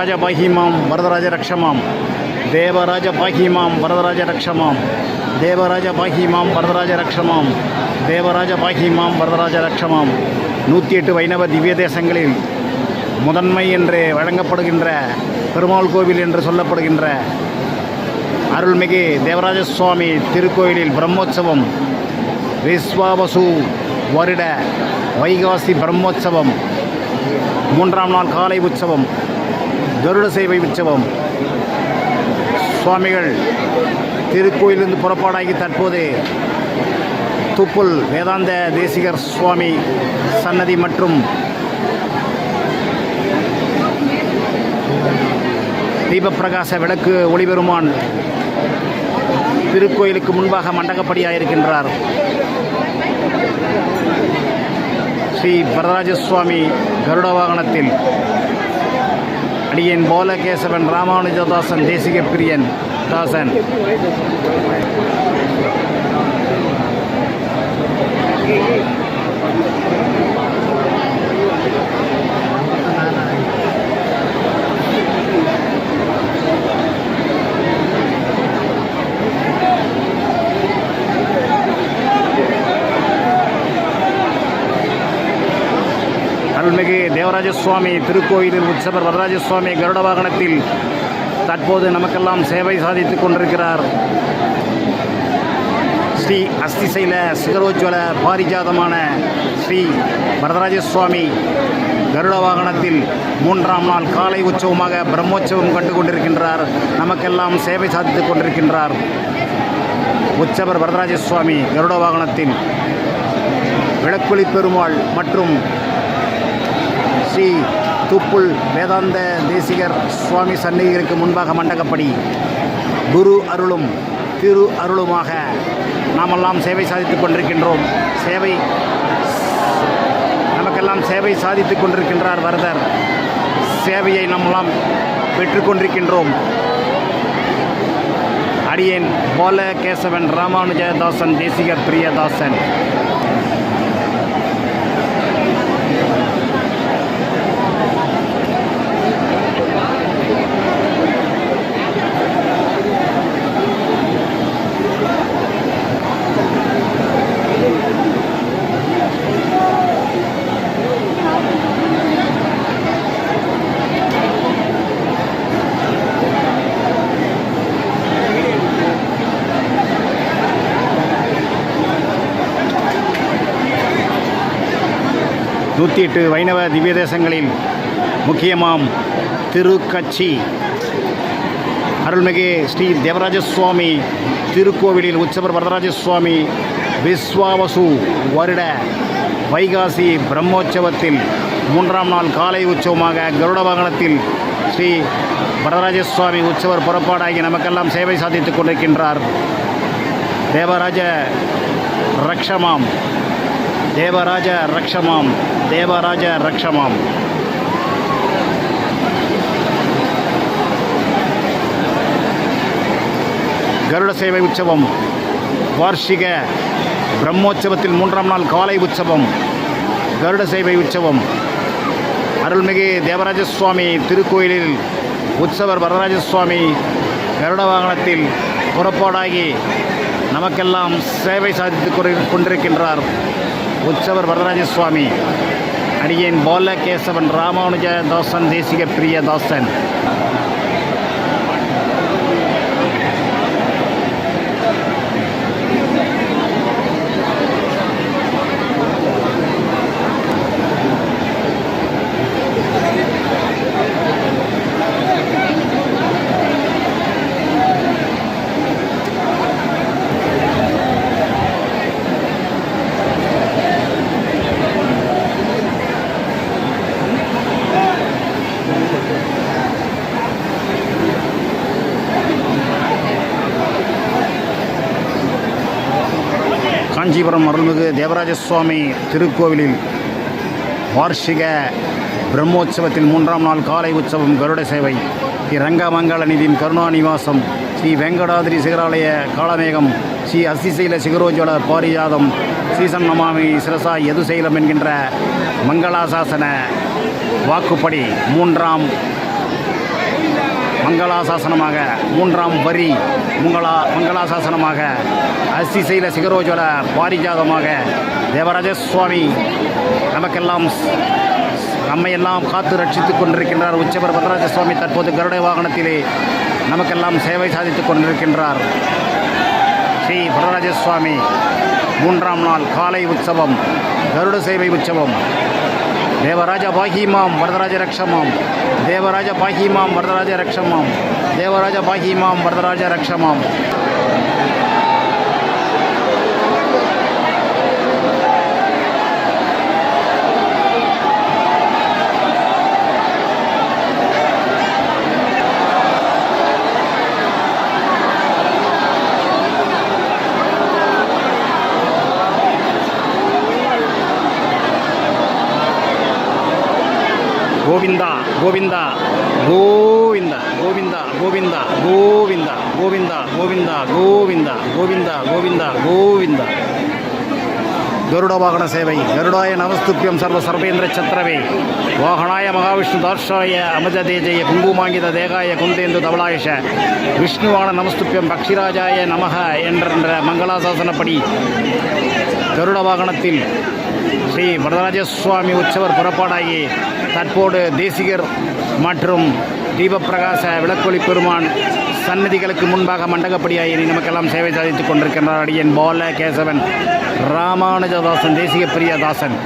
தேவராஜ பாகிமாம் வரதராஜ ரக்ஷமாம் தேவராஜ பாகிமாம் வரதராஜ ரக்ஷமாம் தேவராஜ பாகிமாம் வரதராஜ ரக்ஷமாம் தேவராஜ பாகிமாம் வரதராஜ ரக்ஷமாம் நூற்றி எட்டு வைணவ திவ்ய தேசங்களில் முதன்மை என்று வழங்கப்படுகின்ற பெருமாள் கோவில் என்று சொல்லப்படுகின்ற அருள்மிகு தேவராஜ சுவாமி திருக்கோயிலில் பிரம்மோற்சவம் விஸ்வாவசு வருட வைகாசி பிரம்மோற்சவம். மூன்றாம் நாள் காலை உற்சவம். கருட சேவை உற்சவம். சுவாமிகள் திருக்கோயிலிருந்து புறப்பாடாகி தற்போது துப்புல் வேதாந்த தேசிகர் சுவாமி சன்னதி மற்றும் தீபப்பிரகாச விளக்கு ஒளிபெருமான் திருக்கோயிலுக்கு முன்பாக மண்டகப்படியாக இருக்கின்றார் ஸ்ரீ வரதராஜ சுவாமி கருட வாகனத்தில் அடியன் போல கேசவன் ராமானுஜதாசன் தேசிக பிரியன் தாசன் Thank you. அருள்மிகு தேவராஜ சுவாமி திருக்கோயிலில் உற்சவர் வரதராஜ சுவாமி கருட வாகனத்தில் தற்போது நமக்கெல்லாம் சேவை சாதித்துக் கொண்டிருக்கிறார். ஸ்ரீ அஸ்திசைல சிகரோஜ்வல பாரிஜாதமான ஸ்ரீ வரதராஜ சுவாமி கருட வாகனத்தில் மூன்றாம் நாள் காலை உற்சவமாக பிரம்மோற்சவம் கண்டு கொண்டிருக்கின்றார். நமக்கெல்லாம் சேவை சாதித்துக் கொண்டிருக்கின்றார். உற்சவர் வரதராஜ சுவாமி கருட வாகனத்தில் விளக்குளி பெருமாள் மற்றும் ஸ்ரீ துப்புல் வேதாந்த தேசிகர் சுவாமி சந்நிதிகளுக்கு முன்பாக மண்டகப்படி குரு அருளும் திரு அருளுமாக நாமெல்லாம் சேவை சாதித்துக் கொண்டிருக்கின்றோம். சேவை நமக்கெல்லாம் சேவை சாதித்துக் கொண்டிருக்கின்றார் வரதர். சேவையை நம்மெல்லாம் பெற்றுக்கொண்டிருக்கின்றோம் அடியேன் போல கேசவன் ராமானுஜதாசன் தேசிகர் பிரியதாசன். நூற்றி எட்டு வைணவ திவ்ய தேசங்களில் முக்கியமாம் திருக்கட்சி. அருள்மிகு ஸ்ரீ தேவராஜ சுவாமி திருக்கோவிலில் உற்சவர் வரதராஜ சுவாமி விஸ்வாவசு வருட வைகாசி பிரம்மோற்சவத்தில் மூன்றாம் நாள் காலை உற்சவமாக கருட வாகனத்தில் ஸ்ரீ வரதராஜ சுவாமி உற்சவர் புறப்பாடாகி நமக்கெல்லாம் சேவை சாதித்துக் கொண்டிருக்கின்றார். தேவராஜ ரக்ஷமாம். தேவராஜ ரக்ஷமாம் தேவராஜ ரக்ஷமாம். கருட சேவை உற்சவம் வார்ஷிக பிரம்மோற்சவத்தில் மூன்றாம் நாள் காலை உற்சவம் கருட சேவை உற்சவம். அருள்மிகு தேவராஜ சுவாமி திருக்கோயிலில் உற்சவர் வரராஜ சுவாமி கருட வாகனத்தில் புறப்பாடாகி நமக்கெல்லாம் சேவை சாதித்துக் கொண்டிருக்கின்றார். உற்சவர் வரதராஜ சுவாமி அடியேன் போல கேசவன் ராமானுஜ தாசன் தேசிக பிரிய தாசன். காஞ்சிபுரம் அருள்மிகு தேவராஜ சுவாமி திருக்கோவிலில் வார்ஷிக பிரம்மோற்சவத்தில் மூன்றாம் நாள் காலை உற்சவம் கருட சேவை. ஸ்ரீ ரங்கமங்கள நிதியின் கருணாநிவாசம் ஸ்ரீ வெங்கடாதிரி சிகராலய காளமேகம் ஸ்ரீ அசிசைல சிகரோஜோல பாரிஜாதம் சீசன் நமாமி சிரசா எதுசைலம் என்கின்ற மங்களாசாசன வாக்குப்படி மூன்றாம் மங்களாசாசனமாக. மூன்றாம் வரி மங்களா மங்களாசாசனமாக. அஸ்திசைல சிகரோஜல பாரிஜாதமாக. தேவராஜ சுவாமி நமக்கெல்லாம் நம்மையெல்லாம் காத்து ரட்சித்துக் கொண்டிருக்கின்றார். உச்சபர் பத்ராஜ சுவாமி தற்போது கருட வாகனத்திலே நமக்கெல்லாம் சேவை சாதித்துக் கொண்டிருக்கின்றார். ஸ்ரீ வரராஜ சுவாமி மூன்றாம் நாள் காலை உற்சவம் கருட சேவை உற்சவம். देवराज बाहिमा वरदराज रक्षमा देवराज बाहिमा वरदराज रक्षमा देवराज बाहिमा वरदराज रक्षमा கோவிந்தா கோவிந்தா கோவிந்தா கோவிந்தா கோவிந்தா கோவிந்தா கோவிந்தா கோவிந்தா கோவிந்தா கோவிந்தா கோவிந்தா கோவிந்தா கருட வாகன சேவை கருடாய நமஸ்துப்பியம் சர்வ சர்வேந்திர சத்திரவே வாகனாய மகாவிஷ்ணு தார்ஷாய அமஜதே ஜெய குங்குமாங்கித தேகாய குந்தேந்து தவளாயஷ விஷ்ணுவான நமஸ்துப்பியம் பக்ஷிராஜாய நமக என்ற மங்களாசாசனப்படி கருட வாகனத்தில் ஸ்ரீ வரதராஜ உற்சவர் புறப்பாடாகி தற்போது தேசிகர் மற்றும் தீபப்பிரகாச விளக்கொலி பெருமான் சன்னதிகளுக்கு முன்பாக மண்டகப்படியாயினி நமக்கெல்லாம் சேவை சாதித்துக் கொண்டிருக்கின்றார் அடியன் பால கேசவன் ராமானுஜதாசன் தேசிக பிரியதாசன்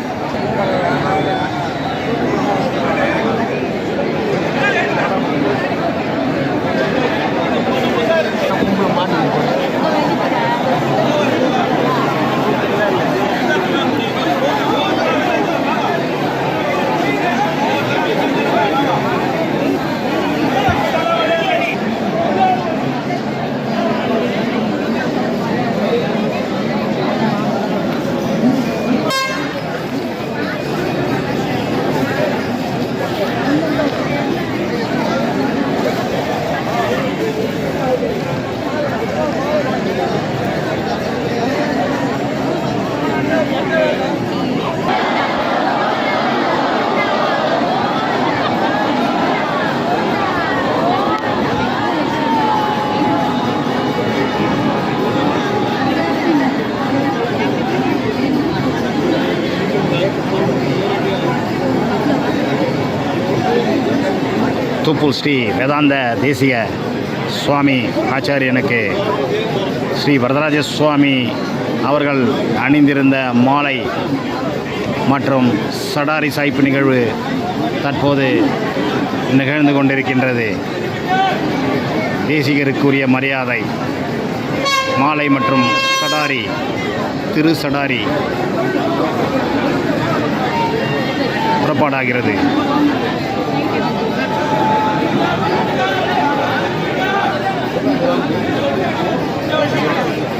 தூப்புல் ஸ்ரீ வேதாந்த தேசிய சுவாமி ஆச்சாரியனுக்கு ஸ்ரீ வரதராஜ சுவாமி அவர்கள் அணிந்திருந்த மாலை மற்றும் சடாரி சாய்ப்பு நிகழ்வு தற்போது நிகழ்ந்து கொண்டிருக்கின்றது. தேசிகருக்குரிய மரியாதை மாலை மற்றும் சடாரி திரு சடாரி புறப்பாடாகிறது. Thank you.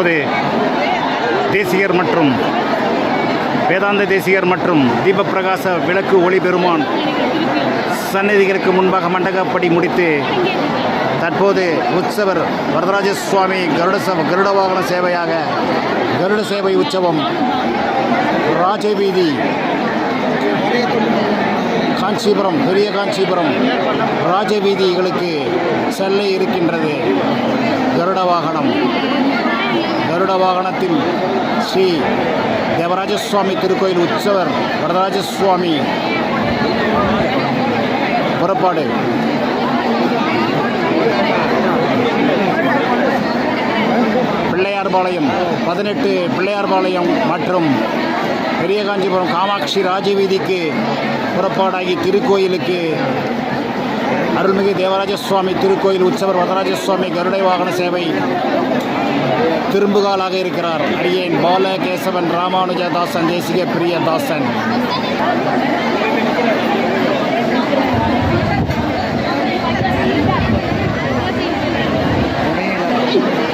இப்போது தேசிகர் மற்றும் வேதாந்த தேசிகர் மற்றும் தீபப்பிரகாச விளக்கு ஒளி பெருமான் சந்நிதிகளுக்கு முன்பாக மண்டகப்படி முடித்து தற்போது உற்சவர் வரதராஜ சுவாமி கருட ச- கருட வாகன சேவையாக கருட சேவை உற்சவம் ராஜவீதி காஞ்சிபுரம் பெரிய காஞ்சிபுரம் ராஜவீதிகளுக்கு செல்ல இருக்கின்றது கருட வாகனம். கருட வாகனத்தில் ஸ்ரீ தேவராஜ சுவாமி திருக்கோயில் உற்சவர் வரதராஜ சுவாமி புறப்பாடு. பிள்ளையார்பாளையம் பதினெட்டு பிள்ளையார்பாளையம் மற்றும் பெரிய காஞ்சிபுரம் காமாட்சி ராஜவீதிக்கு புறப்பாடாகி திருக்கோயிலுக்கு அருள்மிகு தேவராஜ சுவாமி திருக்கோயில் உற்சவர் வரதராஜ சுவாமி கருடை வாகன சேவை திரும்புகாலாக இருக்கிறார் அடியேன் பால கேசவன் ராமானுஜதாசன் தேசிக பிரியதாசன் Thank you.